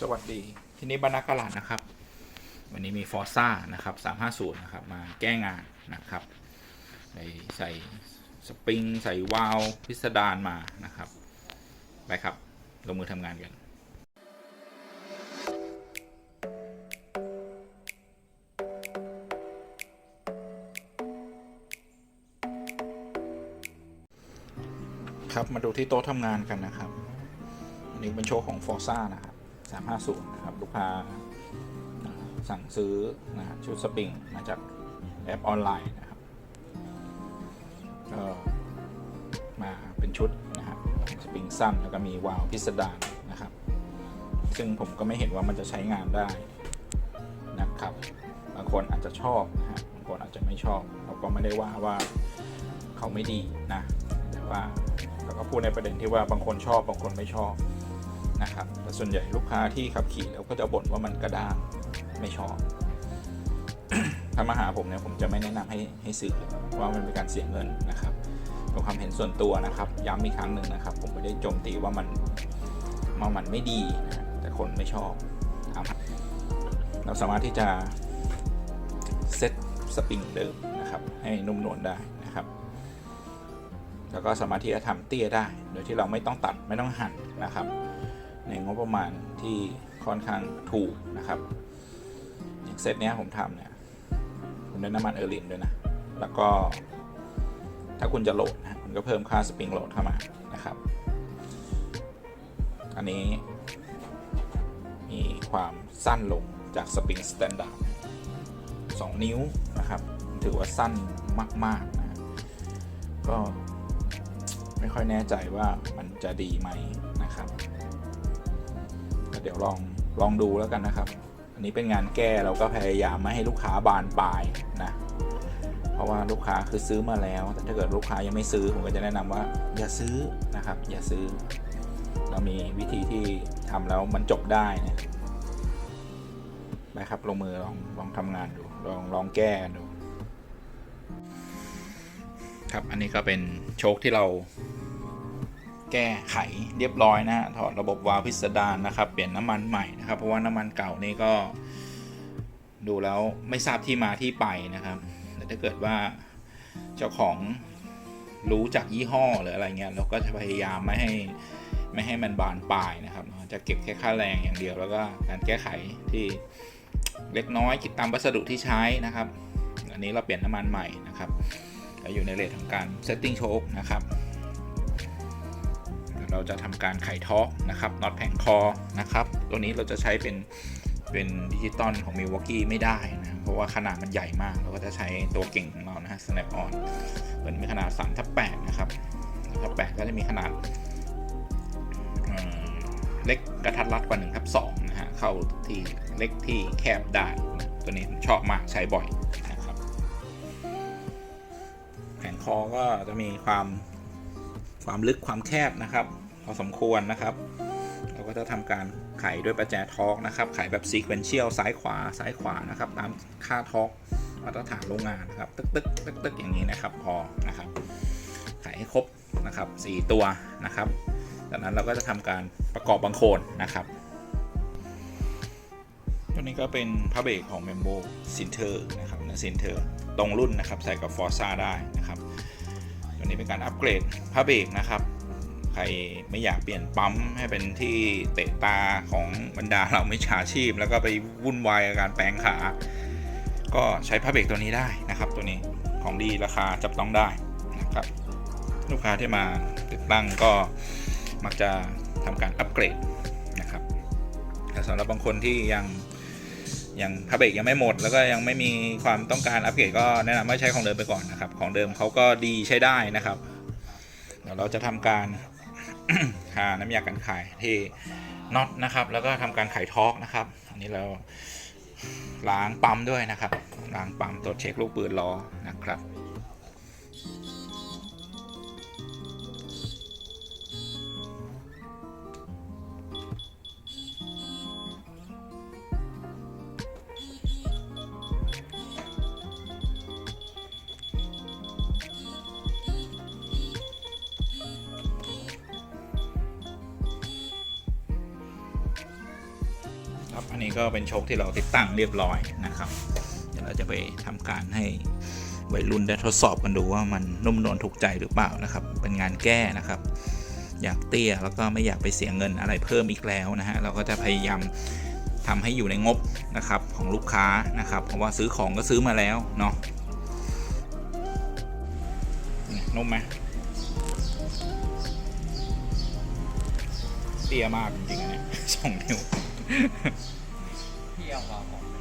สวัสดี ทีนี้บรรณากาลาดนะครับ วันนี้มีฟอร์ซ่านะครับ350 นะครับ มาแก้งานนะครับใส่สปริง ใส่วาล์วพิสดารมานะครับ ไปครับ ลงมือทำงานกันครับมาดูที่โต๊ะทำงานกันนะครับ อันนี้เป็นโชว์ของ f o r z a นะครับ 350นะครับลูกค้าสั่งซื้อนะชุดสปริงมาจากแอปออนไลน์นะครับก็มาเป็นชุดนะฮะสปริงสั้นแล้วก็มีวาล์วพิสดารนะครับ ซึ่งผมก็ไม่เห็นว่ามันจะใช้งานได้นะครับ บางคนอาจจะชอบนะฮะบางคนอาจจะไม่ชอบ เราก็ไม่ได้ว่าว่าเขาไม่ดีนะแต่ว่าเราก็พูดในประเด็นที่ว่าบางคนชอบบางคนไม่ชอบ นะครับแต่ส่วนใหญ่ลูกค้าที่ขับขี่แล้วก็จะบ่นว่ามันกระด้างไม่ชอบถ้ามาหาผมเนี่ยผมจะไม่แนะนำให้ให้ซื้อเลยว่ามันเป็นการเสียเงินนะครับเป็นความเห็นส่วนตัวนะครับ ย้ำอีกครั้งหนึ่งนะครับ ผมไม่ได้โจมตีว่ามันว่ามันไม่ดีนะแต่คนไม่ชอบเราสามารถที่จะเซตสปริงเดิมนะครับ ให้นุ่มนวลได้นะครับ แล้วก็สามารถที่จะทำเตี้ยได้ โดยที่เราไม่ต้องตัดไม่ต้องหั่นนะครับ ในงบประมาณที่ค่อนข้างถูกนะครับอย่างเซตนี้ผมทำเนี่ยผมได้น้ำมันเออร์ลินด้วยนะ แล้วก็ถ้าคุณจะโหลดนะคุณก็เพิ่มค่าสปริงโหลดเข้ามานะครับ อันนี้มีความสั้นลงจากสปริงสแตนดาร์ด2นิ้วนะครับ ถือว่าสั้นมากๆนะก็ไม่ค่อยแน่ใจว่ามันจะดีไหมนะครับ เดี๋ยวลองลองดูแล้วกันนะครับ อันนี้เป็นงานแก้เราก็พยายามไม่ให้ลูกค้าบานปลายนะเพราะว่าลูกค้าคือซื้อมาแล้ว แต่ถ้าเกิดลูกค้ายังไม่ซื้อผมก็จะแนะนำว่าอย่าซื้อนะครับ อย่าซื้อ เรามีวิธีที่ทำแล้วมันจบได้นี่ยนะครับลงมือลองลองทำงานดูลองลองแก้ดู ครับอันนี้ก็เป็นโชคที่เรา แก้ไขเรียบร้อยนะฮะถอดระบบวาล์วพิสดารนะครับ เปลี่ยนน้ำมันใหม่นะครับ เพราะว่าน้ำมันเก่านี่ก็ ดูแล้วไม่ทราบที่มาที่ไปนะครับแต่ถ้าเกิดว่าเจ้าของรู้จากยี่ห้อหรืออะไรเงี้ยเราก็จะพยายามไม่ให้ไม่ให้มันบานปลายนะครับจะเก็บแค่ค่าแรงอย่างเดียว แล้วก็การแก้ไขที่เล็กน้อยคิดตามวัสดุที่ใช้นะครับ อันนี้เราเปลี่ยนน้ำมันใหม่นะครับอยู่ในเลทของการ setting choke นะครับ เราจะทำการไขท็อกนะครับน็อตแผงคอนะครับตัวนี้เราจะใช้เป็นเป็นดิจิตอลของ Milwaukee ไม่ได้นะเพราะว่าขนาดมันใหญ่มาก เราก็จะใช้ตัวเก่งของเรานะฮะ snap on มันมีขนาด3ทับ8นะครับทับ8ก็จะมีขนาดเล็กกระทัดรัดกว่า1ทับ2นะฮะเข้าที่เล็กที่แคบได้ตัวนี้ผมชอบมากใช้บ่อยนะครับแผงคอก็จะมีความความลึกความแคบนะครับ พอสมควรนะครับ เราก็จะทำการไขด้วยประแจทอร์กนะครับ ไขแบบซีเควนเชียลซ้ายขวาซ้ายขวานะครับ ตามค่าทอร์กมาตรฐานโรงงานนะครับ ตึกตึกตึกตึกอย่างนี้นะครับ พอนะครับ ไขให้ครบนะครับ 4 ตัวนะครับ จากนั้นเราก็จะทำการประกอบบางโคนนะครับตัวนี้ก็เป็นพระเบรกของ m e m b o s i n t e r นะครับนะ s i n t e r ตรงรุ่นนะครับ ใส่กับ Forza ได้นะครับตัวนี้เป็นการอัปเกรดพระเบรกนะครับ ใครไม่อยากเปลี่ยนปั๊มให้เป็นที่เตะตาของบรรดาเราไม่ฉาชีพ แล้วก็ไปวุ่นวายกับการแปลงขา ก็ใช้พระเบรกตัวนี้ได้นะครับ ตัวนี้ของดีราคาจับต้องได้นะครับลูกค้าที่มาติดตั้งก็มักจะทำการอัปเกรดนะครับแต่สำหรับบางคนที่ยังยังพระเบรกยังไม่หมด แล้วก็ยังไม่มีความต้องการอัปเกรดก็แนะนำให้ใช้ของเดิมไปก่อนนะครับ ของเดิมเขาก็ดีใช้ได้นะครับเดี๋ยวเราจะทำการ หาน้ำยากันไขที่น็อตนะครับ แล้วก็ทำการไขทอกนะครับ อันนี้เราล้างปั๊มด้วยนะครับล้างปั๊มตรวจเช็คลูกปืนล้อนะครับ อันนี้ก็เป็นโชคที่เราติดตั้งเรียบร้อยนะครับ เดี๋ยวเราจะไปทำการให้วัยรุ่นได้ทดสอบกันดูว่ามันนุ่มนวลถูกใจหรือเปล่านะครับ เป็นงานแก้นะครับ อยากเตี้ยแล้วก็ไม่อยากไปเสียเงินอะไรเพิ่มอีกแล้วนะฮะเราก็จะพยายามทำให้อยู่ในงบนะครับของลูกค้านะครับ เพราะว่าซื้อของก็ซื้อมาแล้วเนาะนุ่มไหมเตี้ยมากจริงๆเนี่ยสองนิ้ว เที่ยวกว่าของ